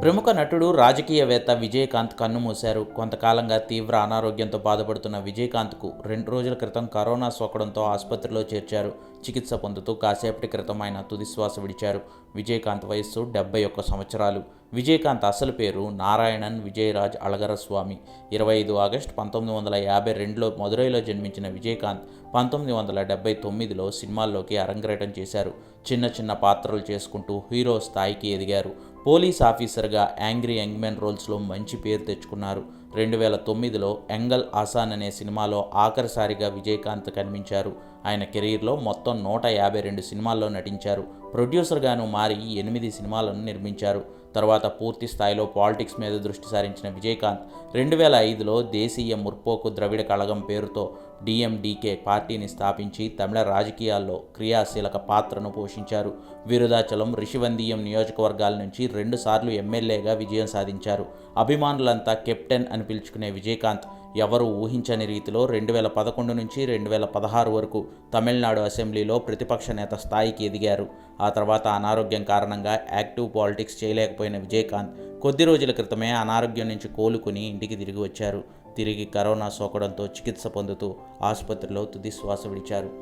ప్రముఖ నటుడు రాజకీయవేత్త విజయకాంత్ కన్నుమూశారు. కొంతకాలంగా తీవ్ర అనారోగ్యంతో బాధపడుతున్న విజయకాంత్కు రెండు రోజుల క్రితం కరోనా సోకడంతో ఆసుపత్రిలో చేర్చారు. చికిత్స పొందుతూ కాసేపటి క్రితం ఆయన తుదిశ్వాస విడిచారు. విజయకాంత్ వయస్సు డెబ్బై ఒక్క సంవత్సరాలు. విజయకాంత్ అసలు పేరు నారాయణన్ విజయరాజ్ అళగరస్వామి. ఇరవై ఐదు ఆగస్టు పంతొమ్మిది వందల యాభై రెండులో మదురైలో జన్మించిన విజయకాంత్ పంతొమ్మిది వందల డెబ్బై తొమ్మిదిలో సినిమాల్లోకి అరంగేటం చేశారు. చిన్న చిన్న పాత్రలు చేసుకుంటూ హీరో స్థాయికి ఎదిగారు. పోలీస్ ఆఫీసర్గా యాంగ్రీ యంగ్మెన్ రోల్స్లో మంచి పేరు తెచ్చుకున్నారు. రెండు వేల తొమ్మిదిలో ఎంగల్ ఆసాన్ అనే సినిమాలో ఆఖరిసారిగా విజయకాంత్ కనిపించారు. ఆయన కెరీర్లో మొత్తం నూట యాభై రెండు సినిమాల్లో నటించారు. ప్రొడ్యూసర్గాను మారి ఎనిమిది సినిమాలను నిర్మించారు. తర్వాత పూర్తి స్థాయిలో పాలిటిక్స్ మీద దృష్టి సారించిన విజయకాంత్ రెండు వేల ఐదులో దేశీయ ముర్పోకు ద్రవిడ కళగం పేరుతో డిఎండికే పార్టీని స్థాపించి తమిళ రాజకీయాల్లో క్రియాశీలక పాత్రను పోషించారు. విరుదాచలం రిషివందియం నియోజకవర్గాల నుంచి రెండుసార్లు ఎమ్మెల్యేగా విజయం సాధించారు. అభిమానులంతా కెప్టెన్ అని పిలుచుకునే విజయకాంత్ ఎవరు ఊహించని రీతిలో రెండు వేల పదకొండు నుంచి రెండు వేల పదహారు వరకు తమిళనాడు అసెంబ్లీలో ప్రతిపక్ష నేత స్థాయికి ఎదిగారు ఆ తర్వాత అనారోగ్యం కారణంగా యాక్టివ్ పాలిటిక్స్ చేయలేకపోయిన విజయకాంత్ కొద్ది రోజుల క్రితమే అనారోగ్యం నుంచి కోలుకుని ఇంటికి తిరిగి వచ్చారు తిరిగి కరోనా సోకడంతో చికిత్స పొందుతూ ఆసుపత్రిలో తుది శ్వాస విడిచారు